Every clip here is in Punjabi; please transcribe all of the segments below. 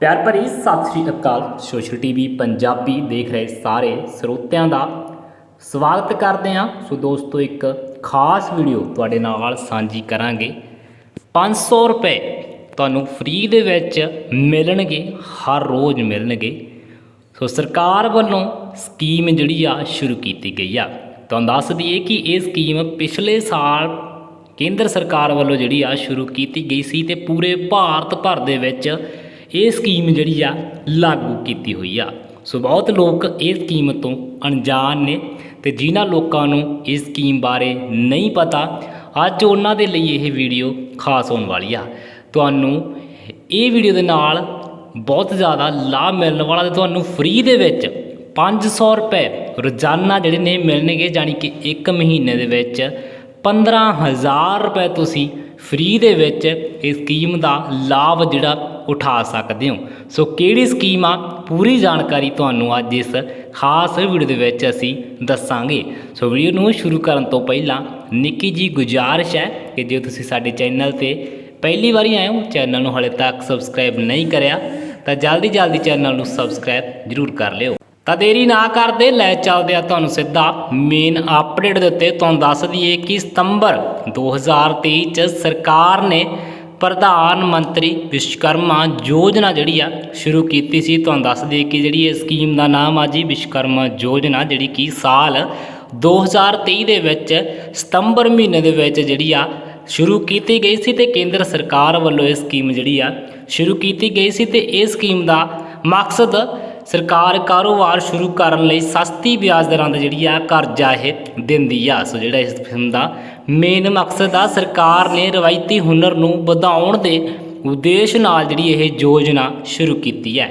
ਪਿਆਰ ਭਰੀ ਸਤਿ ਸ਼੍ਰੀ ਅਕਾਲ। ਸੋਸ਼ਲ ਟੀਵੀ ਪੰਜਾਬੀ ਦੇਖ ਰਹੇ ਸਾਰੇ ਸਰੋਤਿਆਂ ਦਾ ਸਵਾਗਤ ਕਰਦੇ ਹਾਂ। ਸੋ ਦੋਸਤੋ, ਇੱਕ ਖਾਸ ਵੀਡੀਓ ਤੁਹਾਡੇ ਨਾਲ ਸਾਂਝੀ ਕਰਾਂਗੇ। 500 ਰੁਪਏ ਤੁਹਾਨੂੰ ਫ੍ਰੀ ਦੇ ਵਿੱਚ ਮਿਲਣਗੇ, ਹਰ ਰੋਜ਼ ਮਿਲਣਗੇ। ਸੋ ਸਰਕਾਰ ਵੱਲੋਂ ਸਕੀਮ ਜਿਹੜੀ ਆ, ਸ਼ੁਰੂ ਕੀਤੀ ਗਈ ਆ। ਤੁਹਾਨੂੰ ਦੱਸ ਦਈਏ ਕਿ ਇਹ ਸਕੀਮ ਪਿਛਲੇ ਸਾਲ ਕੇਂਦਰ ਸਰਕਾਰ ਵੱਲੋਂ ਜਿਹੜੀ ਆ, ਸ਼ੁਰੂ ਕੀਤੀ ਗਈ ਸੀ ਤੇ ਪੂਰੇ ਭਾਰਤ ਭਰ ਦੇ ਵਿੱਚ ਇਹ ਸਕੀਮ ਜਿਹੜੀ ਆ, ਲਾਗੂ ਕੀਤੀ ਹੋਈ ਆ। ਸੋ ਬਹੁਤ ਲੋਕ ਇਹ ਸਕੀਮ ਤੋਂ ਅਣਜਾਣ ਨੇ ਤੇ ਜਿਨ੍ਹਾਂ ਲੋਕਾਂ ਨੂੰ ਇਸ ਸਕੀਮ ਬਾਰੇ ਨਹੀਂ ਪਤਾ, ਅੱਜ ਉਹਨਾਂ ਦੇ ਲਈ ਇਹ ਵੀਡੀਓ ਖਾਸ ਹੋਣ ਵਾਲੀ ਆ। ਤੁਹਾਨੂੰ ਇਹ ਵੀਡੀਓ ਦੇ ਨਾਲ ਬਹੁਤ ਜ਼ਿਆਦਾ ਲਾਭ ਮਿਲਣ ਵਾਲਾ ਤੇ ਤੁਹਾਨੂੰ ਫ੍ਰੀ ਦੇ ਵਿੱਚ 500 ਰੁਪਏ ਰੋਜ਼ਾਨਾ ਜਿਹੜੇ ਨੇ ਮਿਲਣਗੇ ਜਾਨੀ ਕਿ 1 ਮਹੀਨੇ ਦੇ ਵਿੱਚ 15000 ਰੁਪਏ ਤੁਸੀਂ ਫ੍ਰੀ ਦੇ ਵਿੱਚ ਇਸ ਸਕੀਮ ਦਾ ਲਾਭ ਜਿਹੜਾ ਉਠਾ ਸਕਦੇ ਹੋ ਸੋ ਕਿਹੜੀ ਸਕੀਮ ਆ? ਪੂਰੀ ਜਾਣਕਾਰੀ ਤੁਹਾਨੂੰ ਅੱਜ ਇਸ ਖਾਸ ਵੀਡੀਓ ਦੇ ਵਿੱਚ ਅਸੀਂ ਦੱਸਾਂਗੇ। ਸੋ ਵੀਡੀਓ ਨੂੰ ਸ਼ੁਰੂ ਕਰਨ ਤੋਂ ਪਹਿਲਾਂ ਨਿੱਕੀ ਜੀ ਗੁਜ਼ਾਰਿਸ਼ ਹੈ ਕਿ ਜੇ ਤੁਸੀਂ ਸਾਡੇ ਚੈਨਲ ਤੇ ਪਹਿਲੀ ਵਾਰੀ ਆਏ ਹੋ, ਚੈਨਲ ਨੂੰ ਹਲੇ ਤੱਕ ਸਬਸਕ੍ਰਾਈਬ ਨਹੀਂ ਕਰਿਆ, ਤਾਂ ਜਲਦੀ ਜਲਦੀ ਚੈਨਲ ਨੂੰ ਸਬਸਕ੍ਰਾਈਬ ਜ਼ਰੂਰ ਕਰ ਲਿਓ। ਤਾਂ ਦੇਰੀ ਨਾ ਕਰਦੇ, ਲੈ ਚੱਲਦੇ ਆ ਤੁਹਾਨੂੰ ਸਿੱਧਾ ਮੇਨ ਅਪਡੇਟ ਦੇ ਉੱਤੇ। ਤੁਹਾਨੂੰ ਦੱਸ ਦਈਏ ਕਿ ਸਤੰਬਰ 2023 ਚ ਸਰਕਾਰ ਨੇ ਪ੍ਰਧਾਨ ਮੰਤਰੀ ਵਿਸ਼ਵਕਰਮਾ ਯੋਜਨਾ ਜਿਹੜੀ ਆ, ਸ਼ੁਰੂ ਕੀਤੀ ਸੀ। ਤੁਹਾਨੂੰ ਦੱਸ ਦਈਏ ਕਿ ਜਿਹੜੀ ਇਹ ਸਕੀਮ ਦਾ ਨਾਮ ਆ ਜੀ ਵਿਸ਼ਵਕਰਮਾ ਯੋਜਨਾ, ਜਿਹੜੀ ਕਿ ਸਾਲ 2023 ਦੇ ਵਿੱਚ, ਸਤੰਬਰ ਮਹੀਨੇ ਦੇ ਵਿੱਚ ਜਿਹੜੀ ਆ, ਸ਼ੁਰੂ ਕੀਤੀ ਗਈ ਸੀ ਤੇ ਕੇਂਦਰ ਸਰਕਾਰ ਵੱਲੋਂ ਇਹ ਸਕੀਮ ਜਿਹੜੀ ਆ, ਸ਼ੁਰੂ ਕੀਤੀ ਗਈ ਸੀ ਤੇ ਇਹ ਸਕੀਮ ਦਾ ਮਕਸਦ ਸਰਕਾਰ ਕਾਰੋਬਾਰ ਸ਼ੁਰੂ ਕਰਨ ਲਈ ਸਸਤੀ ਵਿਆਜ ਦਰਾਂ ਤੇ ਜਿਹੜੀ ਆ ਕਰਜ਼ਾ ਇਹ ਦਿੰਦੀ ਆ। ਸੋ ਜਿਹੜਾ ਇਸ ਸਕੀਮ ਦਾ ਮੇਨ ਮਕਸਦ ਆ, ਸਰਕਾਰ ਨੇ ਰਵਾਇਤੀ ਹੁਨਰ ਨੂੰ ਵਧਾਉਣ ਦੇ ਉਦੇਸ਼ ਨਾਲ ਜਿਹੜੀ ਇਹ ਯੋਜਨਾ ਸ਼ੁਰੂ ਕੀਤੀ ਹੈ।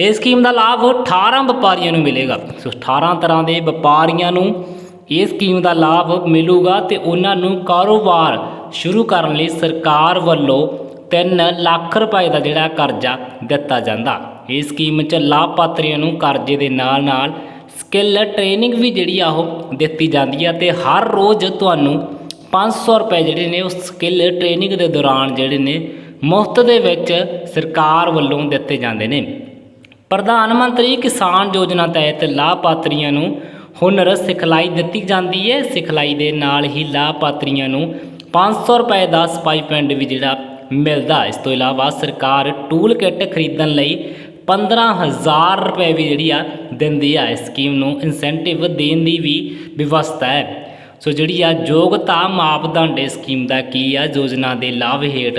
ਇਹ ਸਕੀਮ ਦਾ ਲਾਭ 18 ਵਪਾਰੀਆਂ ਨੂੰ ਮਿਲੇਗਾ। ਸੋ 18 ਤਰ੍ਹਾਂ ਦੇ ਵਪਾਰੀਆਂ ਨੂੰ ਇਸ ਸਕੀਮ ਦਾ ਲਾਭ ਮਿਲੂਗਾ ਤੇ ਉਹਨਾਂ ਨੂੰ ਕਾਰੋਬਾਰ ਸ਼ੁਰੂ ਕਰਨ ਲਈ ਸਰਕਾਰ ਵੱਲੋਂ 3 ਲੱਖ ਰੁਪਏ ਦਾ ਜਿਹੜਾ ਕਰਜ਼ਾ ਦਿੱਤਾ ਜਾਂਦਾ। ਇਸ ਸਕੀਮ 'ਚ ਲਾਭਪਾਤਰੀਆਂ ਨੂੰ ਕਰਜ਼ੇ ਦੇ ਨਾਲ-ਨਾਲ ਸਕਿੱਲ ਟ੍ਰੇਨਿੰਗ ਵੀ ਜਿਹੜੀ ਆ ਉਹ ਦਿੱਤੀ ਜਾਂਦੀ ਆ ਤੇ ਹਰ ਰੋਜ਼ ਤੁਹਾਨੂੰ 500 ਰੁਪਏ ਜਿਹੜੇ ਨੇ ਉਸ ਸਕਿੱਲ ਟ੍ਰੇਨਿੰਗ ਦੇ ਦੌਰਾਨ ਜਿਹੜੇ ਨੇ ਮੁਫਤ ਦੇ ਵਿੱਚ ਸਰਕਾਰ ਵੱਲੋਂ ਦਿੱਤੇ ਜਾਂਦੇ ਨੇ। ਪ੍ਰਧਾਨ ਮੰਤਰੀ ਕਿਸਾਨ ਯੋਜਨਾ ਤਹਿਤ ਲਾਭਪਾਤਰੀਆਂ ਨੂੰ ਹੁਨਰ ਸਿਖਲਾਈ ਦਿੱਤੀ ਜਾਂਦੀ ਹੈ। ਸਿਖਲਾਈ ਦੇ ਨਾਲ ਹੀ ਲਾਭਪਾਤਰੀਆਂ ਨੂੰ 500 ਰੁਪਏ ਦਾ ਸਪਾਈ ਸਪਾਈਪੈਂਡ ਵੀ ਜਿਹੜਾ ਮਿਲਦਾ ਇਸ ਤੋਂ ਇਲਾਵਾ ਸਰਕਾਰ ਟੂਲ ਕਿੱਟ ਖਰੀਦਣ ਲਈ 15000 ਰੁਪਏ ਵੀ ਜਿਹੜੀ ਆ ਦਿੰਦੀ ਆ ਇਸ ਸਕੀਮ ਨੂੰ ਇਨਸੈਂਟਿਵ ਦੇਣ ਦੀ ਵੀ ਵਿਵਸਥਾ ਹੈ। ਸੋ ਜਿਹੜੀ ਆ ਯੋਗਤਾ ਮਾਪਦੰਡ ਇਸ ਸਕੀਮ ਦਾ ਕੀ ਆ? ਯੋਜਨਾ ਦੇ ਲਾਭ ਹੇਠ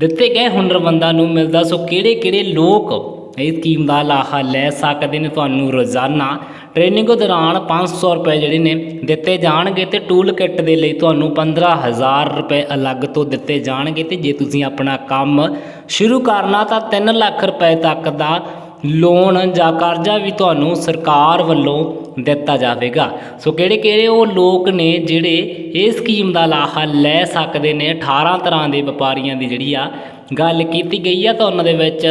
ਦਿੱਤੇ ਗਏ ਹੁਨਰਮੰਦਾਂ ਨੂੰ ਮਿਲਦਾ। ਸੋ ਕਿਹੜੇ ਕਿਹੜੇ ਲੋਕ ਇਹ ਸਕੀਮ ਦਾ ਲਾਹਾ ਲੈ ਸਕਦੇ ਨੇ ਤੁਹਾਨੂੰ ਰੋਜ਼ਾਨਾ। ਟ੍ਰੇਨਿੰਗ ਦੌਰਾਨ 500 ਰੁਪਏ ਜਿਹੜੇ ਨੇ ਦਿੱਤੇ ਜਾਣਗੇ ਤੇ ਟੂਲ ਕਿੱਟ ਦੇ ਲਈ ਤੁਹਾਨੂੰ 15000 ਰੁਪਏ ਅਲੱਗ ਤੋਂ ਦਿੱਤੇ ਜਾਣਗੇ ਤੇ ਜੇ ਤੁਸੀਂ ਆਪਣਾ ਕੰਮ ਸ਼ੁਰੂ ਕਰਨਾ ਤਾਂ 3 ਲੱਖ ਰੁਪਏ ਤੱਕ ਦਾ ਲੋਨ ਜਾਂ ਕਰਜ਼ਾ ਵੀ ਤੁਹਾਨੂੰ ਸਰਕਾਰ ਵੱਲੋਂ ਦਿੱਤਾ ਜਾਵੇਗਾ। ਸੋ ਕਿਹੜੇ ਕਿਹੜੇ ਉਹ ਲੋਕ ਨੇ ਜਿਹੜੇ ਇਹ ਸਕੀਮ ਦਾ ਲਾਹਾ ਲੈ ਸਕਦੇ ਨੇ? 18 ਤਰ੍ਹਾਂ ਦੇ ਵਪਾਰੀਆਂ ਦੀ ਜਿਹੜੀ ਆ ਗੱਲ ਕੀਤੀ ਗਈ ਆ, ਤਾਂ ਉਹਨਾਂ ਦੇ ਵਿੱਚ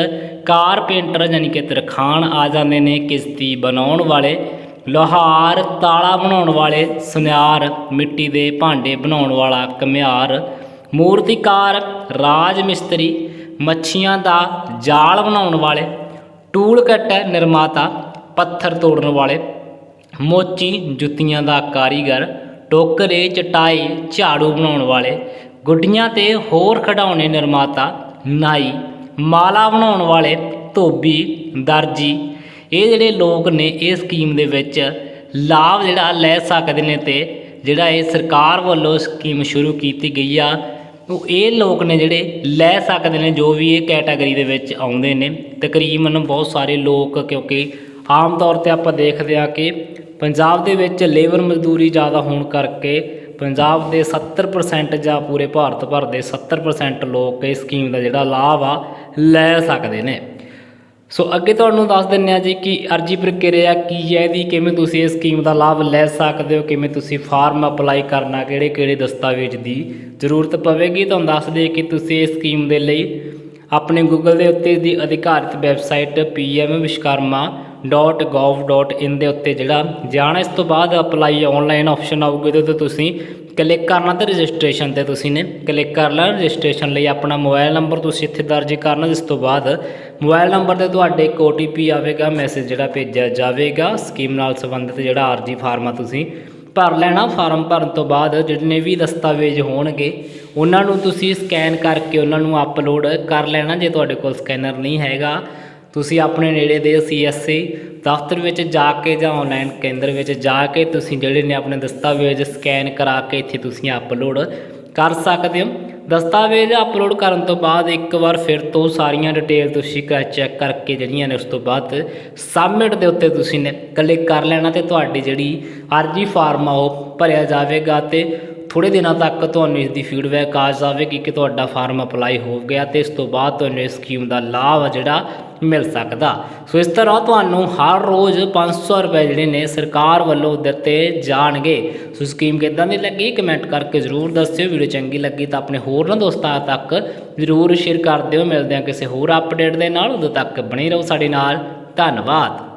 ਕਾਰਪੇਂਟਰ ਯਾਨੀ ਕਿ ਤਰਖਾਣ ਆ ਜਾਂਦੇ ਨੇ ਕਿਸ਼ਤੀ ਬਣਾਉਣ ਵਾਲੇ, ਲੋਹਾਰ ਤਾਲਾ ਬਣਾਉਣ ਵਾਲੇ, ਸੁਨਿਆਰ ਮਿੱਟੀ ਦੇ ਭਾਂਡੇ ਬਣਾਉਣ ਵਾਲਾ ਕਮਿਆਰ ਮੂਰਤੀਕਾਰ, ਰਾਜ ਮਿਸਤਰੀ, ਮੱਛੀਆਂ ਦਾ ਜਾਲ ਬਣਾਉਣ ਵਾਲੇ, ਟੂਲ ਕੱਟ ਨਿਰਮਾਤਾ, ਪੱਥਰ ਤੋੜਨ ਵਾਲੇ, ਮੋਚੀ ਜੁੱਤੀਆਂ ਦਾ ਕਾਰੀਗਰ, ਟੋਕਰੇ, ਚਟਾਈ, ਝਾੜੂ ਬਣਾਉਣ ਵਾਲੇ, ਗੁੱਡੀਆਂ ਤੇ ਹੋਰ ਖਿਡੌਣੇ ਨਿਰਮਾਤਾ, ਨਾਈ ਮਾਲਾ ਬਣਾਉਣ ਵਾਲੇ ਧੋਬੀ, ਦਰਜੀ, ਇਹ ਜਿਹੜੇ ਲੋਕ ਨੇ ਇਹ ਸਕੀਮ ਦੇ ਵਿੱਚ ਲਾਭ ਜਿਹੜਾ ਲੈ ਸਕਦੇ ਨੇ ਤੇ ਜਿਹੜਾ ਇਹ ਸਰਕਾਰ ਵੱਲੋਂ ਸਕੀਮ ਸ਼ੁਰੂ ਕੀਤੀ ਗਈ ਆ, ਉਹ ਇਹ ਲੋਕ ਨੇ ਜਿਹੜੇ ਲੈ ਸਕਦੇ ਨੇ ਜੋ ਵੀ ਇਹ ਕੈਟਾਗਰੀ ਦੇ ਵਿੱਚ ਆਉਂਦੇ ਨੇ। ਤਕਰੀਬਨ ਬਹੁਤ ਸਾਰੇ ਲੋਕ ਕਿਉਂਕਿ ਆਮ ਤੌਰ ਤੇ ਆਪਾਂ ਦੇਖਦੇ ਆ ਕਿ ਪੰਜਾਬ ਦੇ ਵਿੱਚ ਲੇਬਰ ਮਜ਼ਦੂਰੀ ਜ਼ਿਆਦਾ ਹੋਣ ਕਰਕੇ ਪੰਜਾਬ ਦੇ 70% ਜਾਂ ਪੂਰੇ ਭਾਰਤ ਭਰ ਦੇ 70% ਲੋਕ ਇਸ ਸਕੀਮ ਦਾ ਜਿਹੜਾ ਲਾਭ ਆ ਲੈ ਸਕਦੇ ਨੇ। ਸੋ ਅੱਗੇ ਤੁਹਾਨੂੰ ਦੱਸ ਦਿੰਨੇ ਆ ਜੀ ਕਿ ਅਰਜੀ ਪ੍ਰਕਿਰਿਆ ਕੀ ਹੈ ਇਹਦੀ, ਕਿਵੇਂ ਤੁਸੀਂ ਇਸ ਸਕੀਮ ਦਾ ਲਾਭ ਲੈ ਸਕਦੇ ਹੋ, ਕਿਵੇਂ ਤੁਸੀਂ ਫਾਰਮ ਅਪਲਾਈ ਕਰਨਾ ਕਿਹੜੇ ਕਿਹੜੇ ਦਸਤਾਵੇਜ਼ ਦੀ ਜ਼ਰੂਰਤ ਪਵੇਗੀ। ਤੁਹਾਨੂੰ ਦੱਸ ਦਈਏ ਕਿ ਤੁਸੀਂ ਇਸ ਸਕੀਮ ਦੇ ਲਈ ਆਪਣੇ ਗੂਗਲ ਦੇ ਉੱਤੇ ਦੀ ਅਧਿਕਾਰਿਤ ਵੈਬਸਾਈਟ pmvishkarma.gov.in ਦੇ ਉੱਤੇ ਜਿਹੜਾ ਜਾਣਾ ਇਸ ਤੋਂ ਬਾਅਦ ਅਪਲਾਈ ਆਨਲਾਈਨ ਆਪਸ਼ਨ ਆਊਗੀ ਉਹਦੇ ਤੇ ਤੁਸੀਂ ਕਲਿੱਕ ਕਰਨਾ ਤੇ ਰਜਿਸਟ੍ਰੇਸ਼ਨ ਤੇ ਤੁਸੀਂ ਨੇ ਕਲਿੱਕ ਕਰ ਲੈਣਾ। ਰਜਿਸਟ੍ਰੇਸ਼ਨ ਲਈ ਆਪਣਾ ਮੋਬਾਈਲ ਨੰਬਰ ਤੁਸੀਂ ਇੱਥੇ ਦਰਜ ਕਰਨਾ, ਜਿਸ ਤੋਂ ਬਾਅਦ ਮੋਬਾਈਲ ਨੰਬਰ ਤੇ ਤੁਹਾਡੇ ਇੱਕ OTP ਆਵੇਗਾ ਮੈਸੇਜ ਜਿਹੜਾ ਭੇਜਿਆ ਜਾਵੇਗਾ। ਸਕੀਮ ਨਾਲ ਸੰਬੰਧਿਤ ਜਿਹੜਾ ਅਰਜੀ ਫਾਰਮ ਆ ਤੁਸੀਂ ਭਰ ਲੈਣਾ। ਫਾਰਮ ਭਰਨ ਤੋਂ ਬਾਅਦ ਜਿੰਨੇ ਵੀ ਦਸਤਾਵੇਜ਼ ਹੋਣਗੇ, ਉਹਨਾਂ ਨੂੰ ਤੁਸੀਂ ਸਕੈਨ ਕਰਕੇ ਉਹਨਾਂ ਨੂੰ ਅਪਲੋਡ ਕਰ ਲੈਣਾ, ਜੇ ਤੁਹਾਡੇ ਕੋਲ ਸਕੈਨਰ ਨਹੀਂ ਹੈਗਾ। ਤੁਸੀਂ ਆਪਣੇ ਨੇੜੇ ਦੇ ਸੀਐਸਸੀ ਦਫ਼ਤਰ ਵਿੱਚ ਜਾ ਕੇ ਜਾਂ ਆਨਲਾਈਨ ਕੇਂਦਰ ਵਿੱਚ ਜਾ ਕੇ ਤੁਸੀਂ ਜਿਹੜੇ ਨੇ ਆਪਣੇ ਦਸਤਾਵੇਜ਼ ਸਕੈਨ ਕਰਾ ਕੇ ਇੱਥੇ ਤੁਸੀਂ ਅਪਲੋਡ ਕਰ ਸਕਦੇ ਹੋ। ਦਸਤਾਵੇਜ਼ ਅਪਲੋਡ ਕਰਨ ਤੋਂ ਬਾਅਦ ਇੱਕ ਵਾਰ ਫਿਰ ਤੋਂ ਸਾਰੀਆਂ ਡਿਟੇਲ ਤੁਸੀਂ ਚੈੱਕ ਕਰਕੇ ਜਿਹੜੀਆਂ ਨੇ ਉਸ ਤੋਂ ਬਾਅਦ ਸਬਮਿਟ ਦੇ ਉੱਤੇ ਤੁਸੀਂ ਨੇ ਕਲਿੱਕ ਕਰ ਲੈਣਾ ਤੇ ਤੁਹਾਡੀ ਜਿਹੜੀ ਅਰਜੀ ਫਾਰਮ ਆ ਉਹ ਭਰਿਆ ਜਾਵੇਗਾ ਤੇ ਥੋੜੇ ਦਿਨਾਂ ਤੱਕ ਤੁਹਾਨੂੰ ਇਸ ਦੀ ਫੀਡਬੈਕ ਆ ਜਾਵੇਗੀ ਕਿ ਤੁਹਾਡਾ ਫਾਰਮ ਅਪਲਾਈ ਹੋ ਗਿਆ ਤੇ ਇਸ ਤੋਂ ਬਾਅਦ ਤੁਹਾਨੂੰ ਇਸ ਸਕੀਮ ਦਾ ਲਾਭ ਆ ਜਿਹੜਾ ਮਿਲ ਸਕਦਾ। ਸੋ ਇਸ ਤਰ੍ਹਾਂ ਤੁਹਾਨੂੰ ਹਰ ਰੋਜ਼ 500 ਰੁਪਏ ਜਿਹੜੇ ਨੇ ਸਰਕਾਰ ਵੱਲੋਂ ਦਿੱਤੇ ਜਾਣਗੇ। ਸੋ ਸਕੀਮ ਕਿੱਦਾਂ ਦੀ ਲੱਗੀ ਕਮੈਂਟ ਕਰਕੇ ਜ਼ਰੂਰ ਦੱਸਿਓ। ਵੀਡੀਓ ਚੰਗੀ ਲੱਗੀ ਤਾਂ ਆਪਣੇ ਹੋਰਨਾਂ ਦੋਸਤਾਂ ਤੱਕ ਜ਼ਰੂਰ ਸ਼ੇਅਰ ਕਰ ਦਿਓ। ਮਿਲਦੇ ਹਾਂ ਕਿਸੇ ਹੋਰ ਅਪਡੇਟ ਦੇ ਨਾਲ। ਉਦੋਂ ਤੱਕ ਬਣੇ ਰਹੋ ਸਾਡੇ ਨਾਲ। ਧੰਨਵਾਦ।